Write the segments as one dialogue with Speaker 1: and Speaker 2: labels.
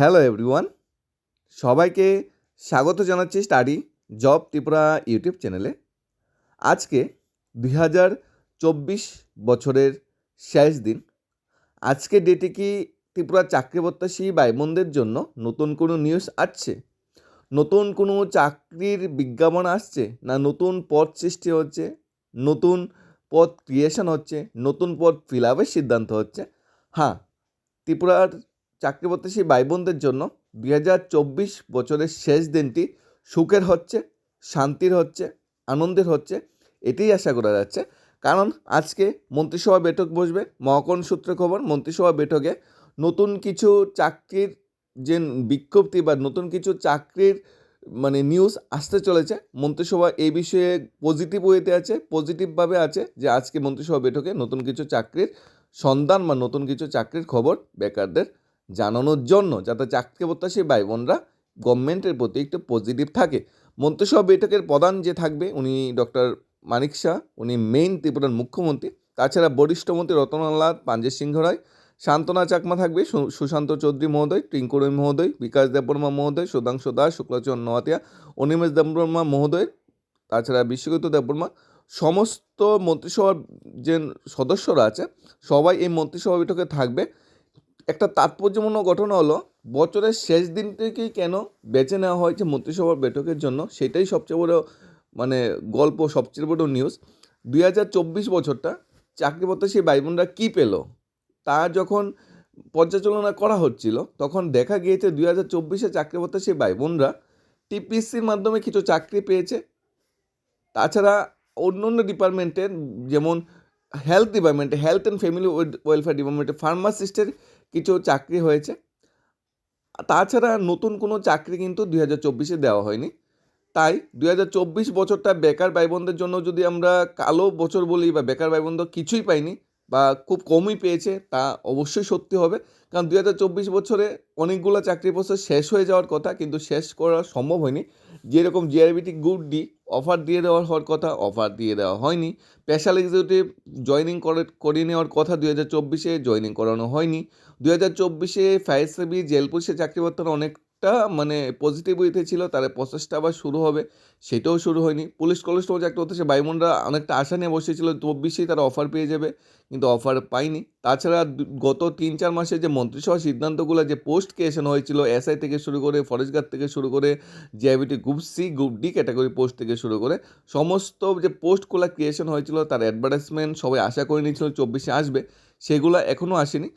Speaker 1: Hello everyone সবাইকে স্বাগত জানাচ্ছি স্টাডি জব ত্রিপুরা ইউটিউব চ্যানেলে। আজকে দুই হাজার চব্বিশ বছরের শেষ দিন। আজকে ডেটে কি ত্রিপুরা চাকরি প্রত্যাশী জন্য নতুন কোনো নিউজ আসছে? নতুন কোনো চাকরির বিজ্ঞাপন আসছে? না নতুন পদ সৃষ্টি হচ্ছে? নতুন পদ ক্রিয়েশন হচ্ছে? নতুন পদ ফিল আপের সিদ্ধান্ত হচ্ছে? হ্যাঁ ত্রিপুরার চাকরি প্রত্যাশী ভাই বোনদের জন্য দুই হাজার চব্বিশ বছরের শেষ দিনটি সুখের হচ্ছে, শান্তির হচ্ছে, আনন্দের হচ্ছে, এটাই আশা করা যাচ্ছে। কারণ আজকে মন্ত্রিসভা বৈঠক বসবে মহাকরণ সূত্রে খবর মন্ত্রিসভা বৈঠকে নতুন কিছু চাকরির যে বিজ্ঞপ্তি বা নতুন কিছু চাকরির মানে নিউজ আসতে চলেছে, মন্ত্রিসভা এই বিষয়ে পজিটিভ ওয়েতে আছে পজিটিভভাবে আছে যে আজকে মন্ত্রিসভা বৈঠকে নতুন কিছু চাকরির সন্ধান বা নতুন কিছু চাকরির খবর বেকারদের জানানোর জন্য যাতে চাকরি প্রত্যাশী ভাই বোনরা গভর্নমেন্টের প্রতি একটু পজিটিভ থাকে। মন্ত্রিসভা বৈঠকের প্রধান যে থাকবে, উনি ডক্টর মানিক শাহ, উনি মেইন ত্রিপুরার মুখ্যমন্ত্রী। তাছাড়া বরিষ্ঠ মন্ত্রী রতনলাল পাঞ্জে সিংহ রায় শান্তনা চাকমা থাকবে সুশান্ত চৌধুরী মহোদয় টিঙ্কুরই মহোদয়, বিকাশ দেববর্মা মহোদয়, সুধাংশু দাস শুক্লাচরণ নোয়াতিয়া অনিমেষ দেববর্মা মহোদয়, তাছাড়া বিশ্বজিৎ দেববর্মা। সমস্ত মন্ত্রিসভার যে সদস্যরা আছে, সবাই এই মন্ত্রিসভা বৈঠকে থাকবে। একটা তাৎপর্যপূর্ণ ঘটনা হলো, বছরের শেষ দিনটিকেই কেন বেছে নেওয়া হয়েছে মন্ত্রিসভার বৈঠকের জন্য, সেটাই সবচেয়ে বড় মানে গল্প, সবচেয়ে বড় নিউজ দুই হাজার চব্বিশ বছরটা চাকরি প্রত্যাশী ভাই বোনরা কী পেল? তা যখন পর্যালোচনা করা হচ্ছিল, তখন দেখা গিয়েছে দুই হাজার চব্বিশে চাকরি প্রত্যাশী ভাই বোনরা টিপিসির মাধ্যমে কিছু চাকরি পেয়েছে। তাছাড়া অন্য অন্য ডিপার্টমেন্টের যেমন হেলথ ডিপার্টমেন্টে হেলথ অ্যান্ড ফ্যামিলি ওয়েলফেয়ার ডিপার্টমেন্টে ফার্মাসিস্টের কিছু চাকরি হয়েছে। তাছাড়া নতুন কোনো চাকরি কিন্তু দুই হাজার চব্বিশে দেওয়া হয়নি। তাই দুই হাজার চব্বিশ বছরটা বেকার ভাই বোনদের জন্য যদি আমরা কালো বছর বলি বা বেকার ভাই বোনদের কিছুই পাইনি বা খুব কমই পেয়েছে, তা অবশ্যই সত্যি হবে। কারণ দুই হাজার চব্বিশ বছরে অনেকগুলো চাকরি প্রসেস শেষ হয়ে যাওয়ার কথা, কিন্তু শেষ করা সম্ভব হয়নি। যেরকম জিআরবিটি গ্রুপ ডি অফার দিয়ে দেওয়ার হওয়ার কথা অফার দিয়ে দেওয়া হয়নি। স্পেশাল এক্সিকিউটিভ জয়নিং করে, করিয়ে নেওয়ার কথা দুই হাজার চব্বিশে জয়নিং করানো হয়নি। দুই হাজার চব্বিশে ফায়ার সার্ভিস জেল পুলিশের চাকরি বার্তার অনেকটা মানে পজিটিভ উইথে ছিল তার প্রসেসটা আবার শুরু হবে। সেটাও শুরু হয়নি। পুলিশ কনস্টেবল একটা হতে সে বাইমনরা অনেকটা আশা নিয়ে বসেছিল চব্বিশেই তারা অফার পেয়ে যাবে, কিন্তু অফার পায়নি। তাছাড়া গত তিন চার মাসে যে মন্ত্রিসভা সিদ্ধান্তগুলো, যে পোস্ট ক্রিয়েশন হয়েছিল এসআই থেকে শুরু করে ফরেস্ট গার্ড থেকে শুরু করে GIBT group C group D category post থেকে শুরু করে, সমস্ত যে পোস্টগুলো ক্রিয়েশন হয়েছিল, তার অ্যাডভার্টাইজমেন্ট সবাই আশা করে নিয়েছিল, চব্বিশে আসবে, সেগুলো এখনও আসেনি।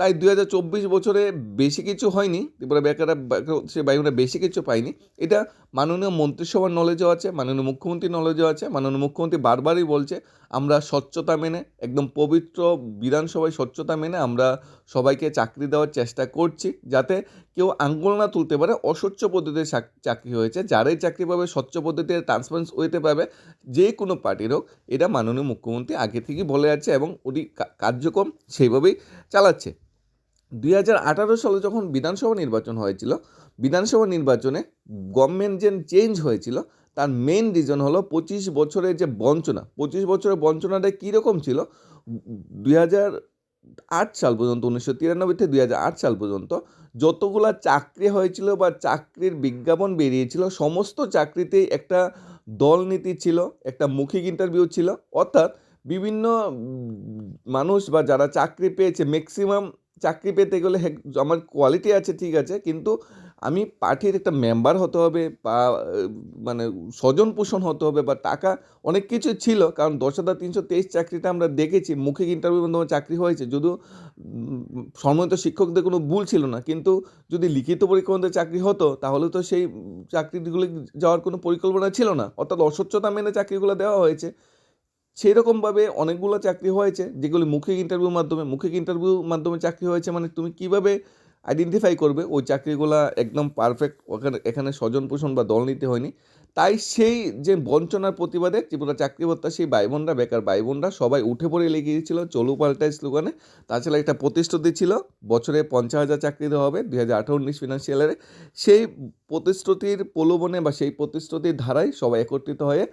Speaker 1: তাই দুই হাজার চব্বিশ বছরে বেশি কিছু হয়নি, ত্রিপুরা বেকাররা বেকার- সে বাইরে বেশি কিছু পায়নি। এটা মাননীয় মন্ত্রিসভার নলেজও আছে, মাননীয় মুখ্যমন্ত্রীর নলেজও আছে, মাননীয় মুখ্যমন্ত্রী বারবারই বলছে, আমরা স্বচ্ছতা মেনে, একদম পবিত্র বিধানসভায় স্বচ্ছতা মেনে আমরা সবাইকে চাকরি দেওয়ার চেষ্টা করছি, যাতে কেউ আঙ্গুল না তুলতে পারে, অস্বচ্ছ পদ্ধতিতে চাক- চাকরি হয়েছে, যারাই চাকরি পাবে, স্বচ্ছ পদ্ধতিতে ট্রান্সপারেন্স হইতে পাবে যে কোনো পার্টির হোক, এটা মাননীয় মুখ্যমন্ত্রী আগে থেকেই বলে যাচ্ছে এবং ওটি কার্যক্রম সেইভাবেই চালাচ্ছে। দুই হাজার আঠারো সালে যখন বিধানসভা নির্বাচন হয়েছিল, বিধানসভা নির্বাচনে গভর্নমেন্ট যে চেঞ্জ হয়েছিল, তার মেন রিজন হলো পঁচিশ বছরের যে বঞ্চনা। পঁচিশ বছরের বঞ্চনাটা কীরকম ছিল? দুই আট সাল পর্যন্ত, উনিশশো তিরানব্বই থেকে দুই আট সাল পর্যন্ত যতগুলা চাকরি হয়েছিল বা চাকরির বিজ্ঞাপন বেরিয়েছিল, সমস্ত চাকরিতেই একটা দলনীতি ছিল, একটা মৌখিক ইন্টারভিউ ছিল। অর্থাৎ বিভিন্ন মানুষ বা যারা চাকরি পেয়েছে ম্যাক্সিমাম চাকরি পেতে গেলে হেক- আমার কোয়ালিটি আছে, ঠিক আছে। কিন্তু আমি পার্টির একটা মেম্বার হতে হবে বা মানে স্বজন পোষণ হতে হবে বা টাকা অনেক কিছু ছিল। কারণ দশ হাজার তিনশো তেইশ চাকরিটা আমরা দেখেছি মৌখিক ইন্টারভিউ মাধ্যমে চাকরি হয়েছে। যদিও সম্মানিত শিক্ষকদের কোনো ভুল ছিল না। কিন্তু যদি লিখিত পরীক্ষার মধ্যে চাকরি হতো, তাহলে তো সেই চাকরিগুলি যাওয়ার কোনো পরিকল্পনা ছিল না। অর্থাৎ অস্বচ্ছতা মেনে চাকরিগুলো দেওয়া হয়েছে। সেই রকমভাবে অনেকগুলো চাকরি হয়েছে, যেগুলি মৌখিক ইন্টারভিউর মাধ্যমে মুখিক ইন্টারভিউর মাধ্যমে চাকরি হয়েছে মানে তুমি কীভাবে আইডেন্টিফাই করবে ওই চাকরিগুলো একদম পারফেক্ট ওখানে, এখানে স্বজন পোষণ বা দল নিতে হয়নি। তাই সেই যে বঞ্চনার প্রতিবাদে ত্রিপুরা চাকরি প্রত্যাশী ভাই বোনরা বেকার ভাই বোনরা সবাই উঠে পড়ে লেগে গিয়েছিল, চলু পাল্টায় স্লোগানে। তাছাড়া একটা প্রতিশ্রুতি ছিল, বছরে পঞ্চাশ হাজার চাকরি দেওয়া হবে দুই হাজার আঠারো উনিশ ফিনান্সিয়ালের সেই প্রতিশ্রুতির প্রলোভনে বা সেই প্রতিশ্রুতির ধারায় সবাই একত্রিত হয়ে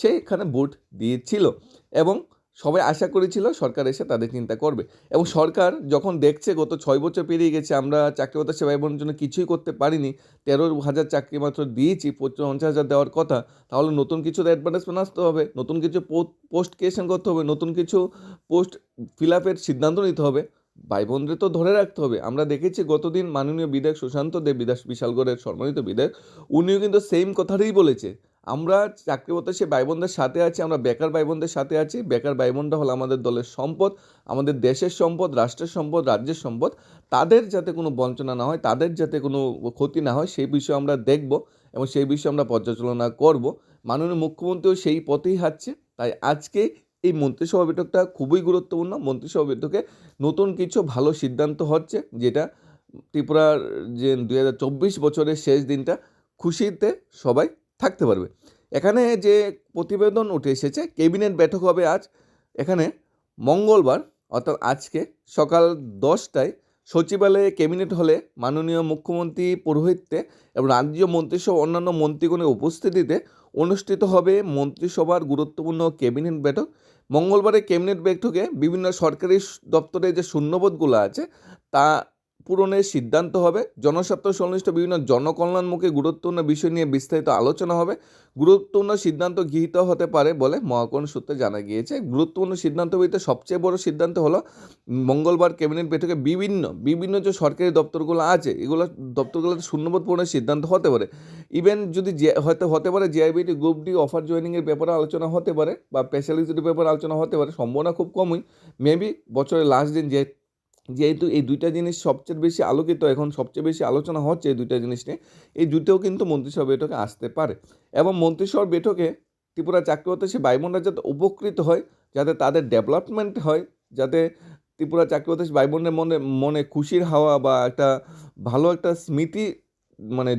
Speaker 1: সেইখানে ভোট দিয়েছিল এবং সবাই আশা করেছিল সরকার এসে তাদের চিন্তা করবে। এবং সরকার যখন দেখছে গত ছয় বছর পেরিয়ে গেছে, আমরা চাকরি বাতা সেবা বোনের জন্য কিছুই করতে পারিনি, তেরো হাজার চাকরি মাত্র দিয়েছি পঞ্চাশ হাজার দেওয়ার কথা, তাহলে নতুন কিছু অ্যাডভার্টাইজমেন্ট আসতে হবে, নতুন কিছু পোস্ট ক্রিয়েশন করতে হবে, নতুন কিছু পোস্ট ফিল আপের সিদ্ধান্ত নিতে হবে ভাই বোনদের তো ধরে রাখতে হবে। আমরা দেখেছি গতদিন মাননীয় বিধায়ক সুশান্ত দেব বিদাস বিশালগড়ের সম্মানিত বিধায়ক, উনিও কিন্তু সেম কথাটাই বলেছে। আমরা চাকরি সে ভাই বোনদের সাথে আছি, আমরা বেকার ভাই বোনদের সাথে আছি। বেকার ভাই বোনরা হলো আমাদের দলের সম্পদ, আমাদের দেশের সম্পদ, রাষ্ট্রের সম্পদ, রাজ্যের সম্পদ। তাদের যাতে কোনো বঞ্চনা না হয়, তাদের যাতে কোনো ক্ষতি না হয়, সেই বিষয়ে আমরা দেখব এবং সেই বিষয়ে আমরা পর্যালোচনা করব। মাননীয় মুখ্যমন্ত্রীও সেই পথেই হাঁটছে, তাই আজকে এই মন্ত্রিসভা বৈঠকটা খুবই গুরুত্বপূর্ণ। মন্ত্রিসভা বৈঠকে নতুন কিছু ভালো সিদ্ধান্ত হচ্ছে, যেটা ত্রিপুরার যে দুই হাজার চব্বিশ বছরের শেষ দিনটা, খুশিতে সবাই থাকতে পারবে। এখানে যে প্রতিবেদন উঠে এসেছে, ক্যাবিনেট বৈঠক হবে আজ। এখানে মঙ্গলবার, অর্থাৎ আজকে সকাল দশটায় সচিবালয়ে ক্যাবিনেট হলে মাননীয় মুখ্যমন্ত্রী পুরোহিত্যে এবং রাজ্য মন্ত্রিসভা অন্যান্য মন্ত্রীগণের উপস্থিতিতে অনুষ্ঠিত হবে মন্ত্রিসভার গুরুত্বপূর্ণ ক্যাবিনেট বৈঠক। মঙ্গলবারে ক্যাবিনেট বৈঠকে বিভিন্ন সরকারি দপ্তরে যে শূন্যবোধগুলো আছে, তা পূরণের সিদ্ধান্ত হবে। জনস্বার্থ সংশ্লিষ্ট বিভিন্ন জনকল্যাণমুখী গুরুত্বপূর্ণ বিষয় নিয়ে বিস্তারিত আলোচনা হবে। গুরুত্বপূর্ণ সিদ্ধান্ত গৃহীত হতে পারে বলে মহাকরণ সূত্রে জানা গিয়েছে। গুরুত্বপূর্ণ সিদ্ধান্ত বলতে সবচেয়ে বড় সিদ্ধান্ত হলো মঙ্গলবার ক্যাবিনেট বৈঠকে বিভিন্ন বিভিন্ন যে সরকারি দপ্তরগুলো আছে, এগুলো দপ্তরগুলোতে শূন্যবোধ পূরণের সিদ্ধান্ত হতে পারে। ইভেন যদি যে, হয়তো হতে পারে জিআইবিটি গ্রুপ ডি অফার জয়েনিংয়ের ব্যাপারে আলোচনা হতে পারে বা স্পেশালিস্টের ব্যাপারে আলোচনা হতে পারে, সম্ভাবনা খুব কমই। মেবি বছরের লাস্ট দিন যে যেহেতু এই দুইটা জিনিস সবচেয়ে বেশি আলোকিত, এখন সবচেয়ে বেশি আলোচনা হচ্ছে এই দুইটা জিনিস নিয়ে, এই দুটোও কিন্তু মন্ত্রিসভা বৈঠকে আসতে পারে। এবং মন্ত্রিসভা বৈঠকে ত্রিপুরা চাকরি হতে সে বোনরা যাতে উপকৃত হয়, যাতে তাদের ডেভেলপমেন্ট হয়, যাতে ত্রিপুরা চাকরি হতে ভাই বোনের মনে মনে খুশির হাওয়া বা একটা ভালো একটা স্মৃতি মানে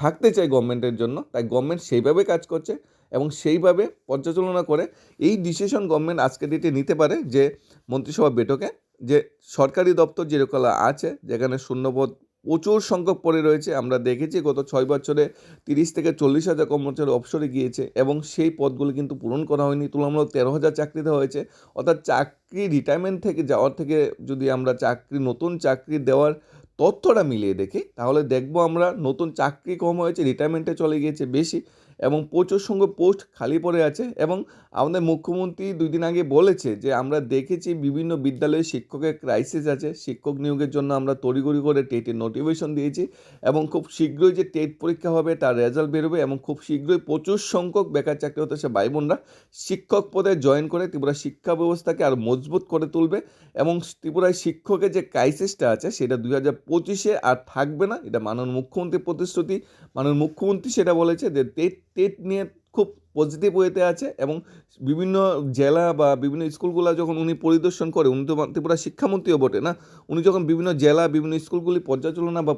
Speaker 1: থাকতে চায় গভর্নমেন্টের জন্য, তাই গভর্নমেন্ট সেইভাবে কাজ করছে এবং সেইভাবে পর্যালোচনা করে এই ডিসিশন গভর্নমেন্ট আজকে ডেটে নিতে পারে যে মন্ত্রিসভা বৈঠকে যে সরকারি দপ্তর যেরকম আছে, যেখানে শূন্যপদ প্রচুর সংখ্যক পড়ে রয়েছে, আমরা দেখেছি গত ছয় বছরে তিরিশ থেকে চল্লিশ হাজার কর্মচারী অবসরে গিয়েছে এবং সেই পদগুলি কিন্তু পূরণ করা হয়নি। তুলনামূলক তেরো হাজার চাকরি দেওয়া হয়েছে। অর্থাৎ চাকরি রিটায়ারমেন্ট থেকে যাওয়ার থেকে যদি আমরা চাকরি, নতুন চাকরি দেওয়ার তথ্যটা মিলিয়ে দেখি, তাহলে দেখব আমরা নতুন চাকরি কম হয়েছে রিটায়ারমেন্টে চলে গিয়েছে বেশি এবং প্রচুর সঙ্গে পোস্ট খালি পড়ে আছে এবং আমাদের মুখ্যমন্ত্রী দুই দিন আগে বলেছে যে, আমরা দেখেছি বিভিন্ন বিদ্যালয়ে শিক্ষকের ক্রাইসিস আছে। শিক্ষক নিয়োগের জন্য আমরা তড়িগড়ি করে টেটের নোটিফিকেশন দিয়েছি এবং খুব শীঘ্রই যে টেট পরীক্ষা হবে, তার রেজাল্ট বেরোবে এবং খুব শীঘ্রই প্রচুর সংখ্যক বেকার চাকরি হতে সে ভাই বোনরা। শিক্ষক পদে জয়েন করে ত্রিপুরা শিক্ষা ব্যবস্থাকে আরও মজবুত করে তুলবে এবং ত্রিপুরায় শিক্ষকের যে ক্রাইসিসটা আছে, সেটা দুই হাজার পঁচিশে আর থাকবে না। এটা মাননীয় মুখ্যমন্ত্রীর প্রতিশ্রুতি। মাননীয় মুখ্যমন্ত্রী সেটা বলেছে যে টেট টেট নিয়ে খুব পজিটিভ ওয়েতে আছে এবং বিভিন্ন জেলা বা বিভিন্ন স্কুলগুলো যখন উনি পরিদর্শন করে, উনি তো ত্রিপুরা শিক্ষামন্ত্রীও বটে না? উনি যখন বিভিন্ন জেলা, বিভিন্ন স্কুলগুলি পর্যালোচনা বা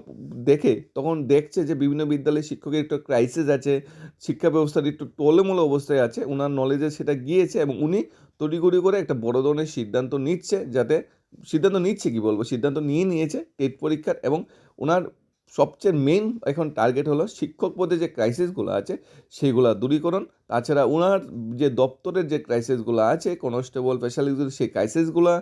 Speaker 1: দেখে, তখন দেখছে যে বিভিন্ন বিদ্যালয়ে শিক্ষকের একটু ক্রাইসিস আছে, শিক্ষা ব্যবস্থার একটু টোলেমূল অবস্থায় আছে ওনার নলেজে সেটা গিয়েছে এবং উনি তড়িগড়ি করে একটা বড় ধরনের সিদ্ধান্ত নিচ্ছে যাতে, সিদ্ধান্ত নিচ্ছে কি বলব? সিদ্ধান্ত নিয়ে নিয়েছে টেট পরীক্ষার এবং ওনার সবচেয়ে মেন এখন টার্গেট হলো শিক্ষক পদে যে ক্রাইসিসগুলো আছে সেইগুলো দূরীকরণ। তাছাড়া ওনার যে দপ্তরের যে ক্রাইসিসগুলো আছে কনস্টেবল স্পেশালিস্ট সেই ক্রাইসিসগুলো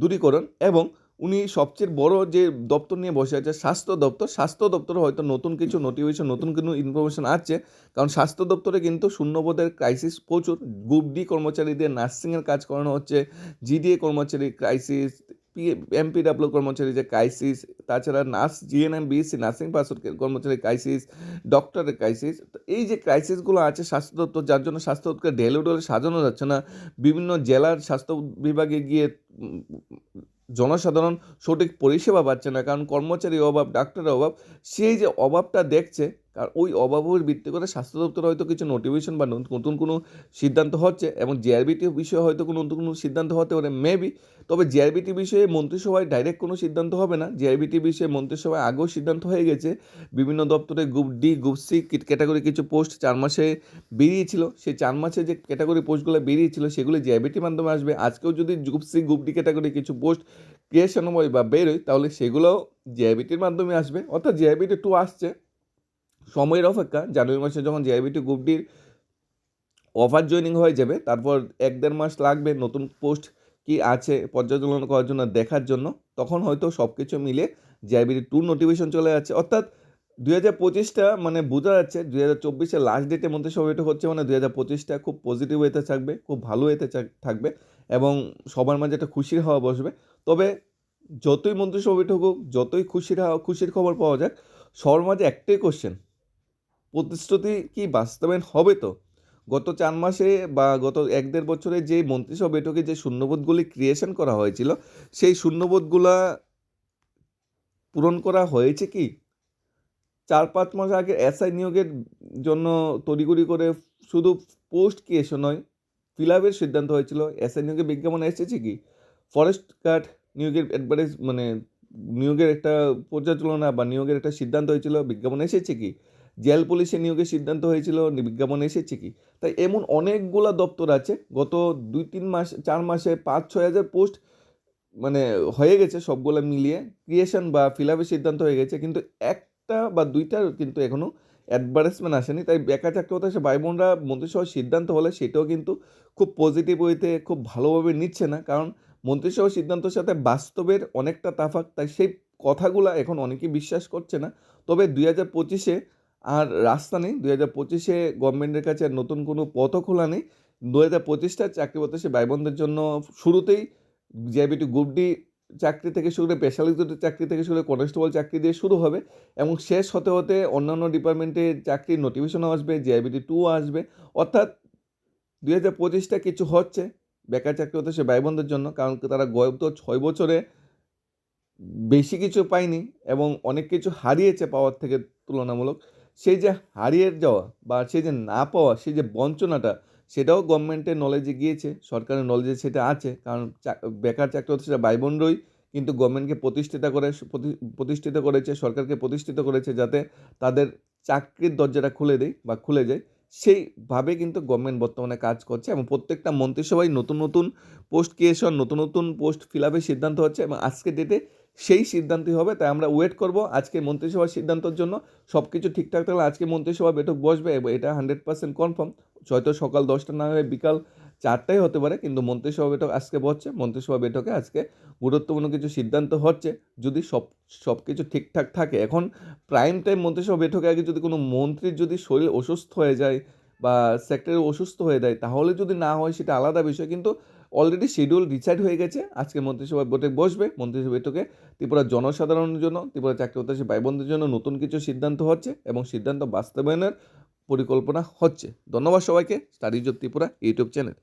Speaker 1: দূরীকরণ এবং উনি সবচেয়ে বড় যে দপ্তর নিয়ে বসে আছে, স্বাস্থ্য দপ্তর। স্বাস্থ্য দপ্তরে হয়তো নতুন কিছু নোটিফিকেশন নতুন কিছু ইনফরমেশন আছে, কারণ স্বাস্থ্য দপ্তরে কিন্তু শূন্যপদের ক্রাইসিস প্রচুর। গ্রুপ ডি কর্মচারীদের নার্সিংয়ের কাজ করানো হচ্ছে জিডিএ কর্মচারী ক্রাইসিস এমপিডাব্লিউ কর্মচারী যে ক্রাইসিস তাছাড়া nurse GNM BSc nursing pass কর্মচারী ক্রাইসিস ডক্টরের ক্রাইসিস তো এই যে ক্রাইসিসগুলো আছে স্বাস্থ্য দপ্তর, যার জন্য স্বাস্থ্য দপ্তরকে ডেলে ডোলে সাজানো যাচ্ছে না, বিভিন্ন জেলার স্বাস্থ্য বিভাগে গিয়ে জনসাধারণ সঠিক পরিষেবা পাচ্ছে না, কারণ কর্মচারীর অভাব ডাক্তারের অভাব, সেই যে অভাবটা দেখছে আর ওই অভাবের ভিত্তি করে স্বাস্থ্য দপ্তর হয়তো কিছু নোটিফিকেশন বা নতুন কোনো সিদ্ধান্ত হচ্ছে এবং জিআরবিটি বিষয়ে হয়তো কোনো নতুন কোনো সিদ্ধান্ত হতে পারে মেবি তবে জিআরবিটি বিষয়ে মন্ত্রিসভায় ডাইরেক্ট কোনো সিদ্ধান্ত হবে না। জিআরবিটি বিষয়ে মন্ত্রিসভায় আগেও সিদ্ধান্ত হয়ে গেছে। বিভিন্ন দপ্তরে group D group C category কিছু পোস্ট চার মাসে বেরিয়েছিল। সেই চার মাসে যে ক্যাটাগরি পোস্টগুলো বেরিয়েছিল সেগুলো জিআরবিটির মাধ্যমে আসবে। আজকেও যদি group C group D category কিছু পোস্ট ক্রিয়েশন হয় বা বেরোয়, তাহলে সেগুলোও জিআইবিটির মাধ্যমে আসবে। অর্থাৎ জিআইবিটি টু আসছে। সময়ের অপেক্ষা, জানুয়ারি মাসে যখন জিআইবিটি গ্রুপ ডির অফার জয়েনিং হয়ে যাবে, তারপর এক দেড় মাস লাগবে নতুন পোস্ট কি আছে পর্যালোচনা করার জন্য দেখার জন্য, তখন হয়তো সব কিছু মিলে জিআইবিটি টু নোটিফিকেশন চলে যাচ্ছে। অর্থাৎ দুই হাজার পঁচিশটা মানে বোঝা যাচ্ছে দুই হাজার চব্বিশের লাস্ট ডেটের মধ্যে সব এটা হচ্ছে মানে দুই হাজার পঁচিশটা খুব পজিটিভ ওয়েতে থাকবে, খুব ভালো চা- থাকবে এবং সবার মাঝে একটা খুশির হাওয়া বসবে। তবে যতই মন্ত্রিসভা বৈঠক হোক, যতই খুশির হাওয়া, খুশির খবর পাওয়া যাক, সবার মাঝে একটাই কোশ্চেন প্রতিশ্রুতি কি বাস্তবায়ন হবে তো? গত চার মাসে বা গত এক দেড় বছরে যে মন্ত্রিসভা বৈঠকে যে শূন্যবোধগুলি ক্রিয়েশন করা হয়েছিল, সেই শূন্যবোধগুলা পূরণ করা হয়েছে কি? চার পাঁচ মাস আগে এসআই নিয়োগের জন্য তড়িঘড়ি করে শুধু পোস্ট ক্রিয়েশন নয় ফিল আপের সিদ্ধান্ত হয়েছিল। এসআই নিয়োগের বিজ্ঞাপন এসেছে কি? ফরেস্ট গার্ড নিয়োগের অ্যাডভার্টাইজ মানে নিয়োগের একটা পর্যালোচনা বা নিয়োগের একটা সিদ্ধান্ত হয়েছিল, বিজ্ঞাপন এসেছে কি? জেল পুলিশে নিয়োগের সিদ্ধান্ত হয়েছিল, বিজ্ঞাপন এসেছে কি? তাই এমন অনেকগুলা দপ্তর আছে, গত দুই তিন মাস, চার মাসে পাঁচ ছয় হাজার পোস্ট মানে হয়ে গেছে সবগুলো মিলিয়ে, ক্রিয়েশন বা ফিল আপের সিদ্ধান্ত হয়ে গেছে, কিন্তু একটা বা দুইটার কিন্তু এখনও অ্যাডভার্টাইজমেন্ট আসেনি, তাই বেকার চাকরি হতে ভাই বোনরা মন্ত্রিসভার সিদ্ধান্ত হলে সেটাও কিন্তু খুব পজিটিভ ওয়েতে খুব ভালোভাবে নিচ্ছে না, কারণ মন্ত্রিসভার সিদ্ধান্তের সাথে বাস্তবের অনেকটা তাফাক তাই সেই কথাগুলো এখন অনেকেই বিশ্বাস করছে না। তবে দুই হাজার পঁচিশে আর রাস্তা নেই। দুই হাজার পঁচিশে গভর্নমেন্টের কাছে নতুন কোনো পথও খোলা নেই। দু হাজার পঁচিশটা চাকরি প্রত্যাশী ভাই বোনদের জন্য শুরুতেই জিআইবিটি গ্রুপ ডি চাকরি থেকে শুরু করে স্পেশালিস্ট চাকরি থেকে শুরু করে কনস্টেবল চাকরি দিয়ে শুরু হবে এবং শেষ হতে হতে অন্যান্য ডিপার্টমেন্টে চাকরির নোটিফিকেশনও আসবে জিআইবিটি টু আসবে। অর্থাৎ দুই হাজার পঁচিশটা কিছু হচ্ছে বেকার চাকরি হতে সে ভাই জন্য কারণ তারা গত ছয় বছরে বেশি কিছু পায়নি এবং অনেক কিছু হারিয়েছে পাওয়ার থেকে তুলনামূলক। সেই যে হারিয়ে যাওয়া বা সেই যে না পাওয়া, সেই যে বঞ্চনাটা, সেটাও গভর্নমেন্টের নলেজে গিয়েছে, সরকারের নলেজে সেটা আছে। কারণ বেকার চাকরি হচ্ছে সেটা ভাই বোনরাই কিন্তু গভর্নমেন্টকে প্রতিষ্ঠিত করে, প্রতি- প্রতিষ্ঠিত করেছে, সরকারকে প্রতিষ্ঠিত করেছে যাতে তাদের চাকরির দরজাটা খুলে দেয় বা খুলে যায়, সেইভাবে কিন্তু গভর্নমেন্ট বর্তমানে কাজ করছে এবং প্রত্যেকটা মন্ত্রিসভায় নতুন নতুন পোস্ট ক্রিয়েশন নতুন নতুন পোস্ট ফিল সিদ্ধান্ত হচ্ছে এবং আজকের ডেটে সেই সিদ্ধান্তই হবে, তাই আমরা ওয়েট করব আজকে মন্ত্রিসভার সিদ্ধান্তের জন্য। সব কিছু ঠিকঠাক থাকলে আজকে মন্ত্রিসভা বৈঠক বসবে এটা হান্ড্রেড পার্সেন্ট কনফার্ম হয়তো সকাল দশটা না হয়ে বিকাল চারটাই হতে পারে, কিন্তু মন্ত্রিসভা বৈঠক আজকে বসছে। মন্ত্রিসভা বৈঠকে আজকে গুরুত্বপূর্ণ কিছু সিদ্ধান্ত হচ্ছে। যদি সব সব কিছু ঠিকঠাক থাকে, এখন প্রাইম টাইম মন্ত্রিসভা বৈঠকে আগে যদি কোনো মন্ত্রীর যদি শরীর অসুস্থ হয়ে যায় বা সেক্টরে অসুস্থ হয়ে যায়, তাহলে যদি না হয় সেটা আলাদা বিষয়। কিন্তু অলরেডি শিডিউল ডিসাইড হয়ে গেছে। আজকে মন্ত্রিসভা বৈঠক বসবে। মন্ত্রিসভা বৈঠকে ত্রিপুরার জনসাধারণের জন্য, ত্রিপুরা চাকরি প্রত্যাশী ভাই বোনদের জন্য নতুন কিছু সিদ্ধান্ত হচ্ছে এবং সিদ্ধান্ত বাস্তবায়নের পরিকল্পনা হচ্ছে। ধন্যবাদ সবাইকে। Studies of Tripura, YouTube channel.